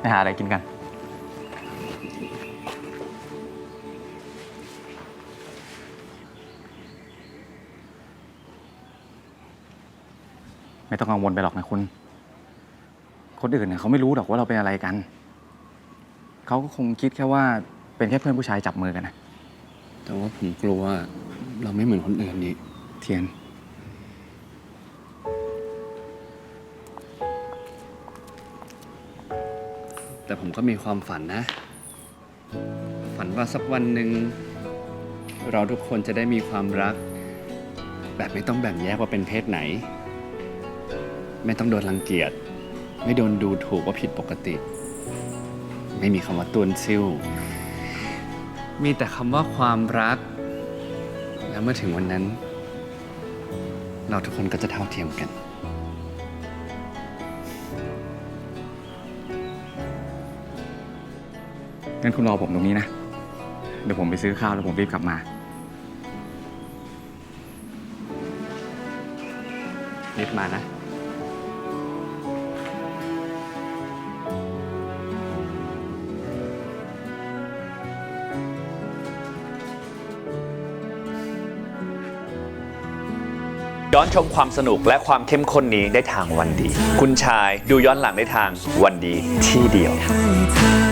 ไปหาอะไรกินกัน ไม่ต้องกังวลไปหรอกนะคุณ คนอื่นเนี่ยเขาไม่รู้หรอกว่าเราเป็นอะไรกัน เขาก็คงคิดแค่ว่าเป็นแค่เพื่อนผู้ชายจับมือกันนะ แต่ว่าผมกลัวว่าเราไม่เหมือนคนอื่นนี่เทียน แต่ผมก็มีความฝันนะ ฝันว่าสักวันหนึ่งเราทุกคนจะได้มีความรัก แบบไม่ต้องแบ่งแยกว่าเป็นเพศไหน ไม่ต้องโดนรังเกียจ ไม่โดนดูถูกว่าผิดปกติ ไม่มีคำว่าตุนซิ่วมีแต่คำว่าความรัก แล้วเมื่อถึงวันนั้น เราทุกคนก็จะเท่าเทียมกัน งั้นคุณรอผมตรงนี้นะ เดี๋ยวผมไปซื้อข้าวแล้วผมรีบกลับมารีบมานะ ย้อนชมความสนุกและความเข้มข้นนี้ได้ทางวันดี คุณชายดูย้อนหลังได้ทางวันดีที่เดียว ให้เธอ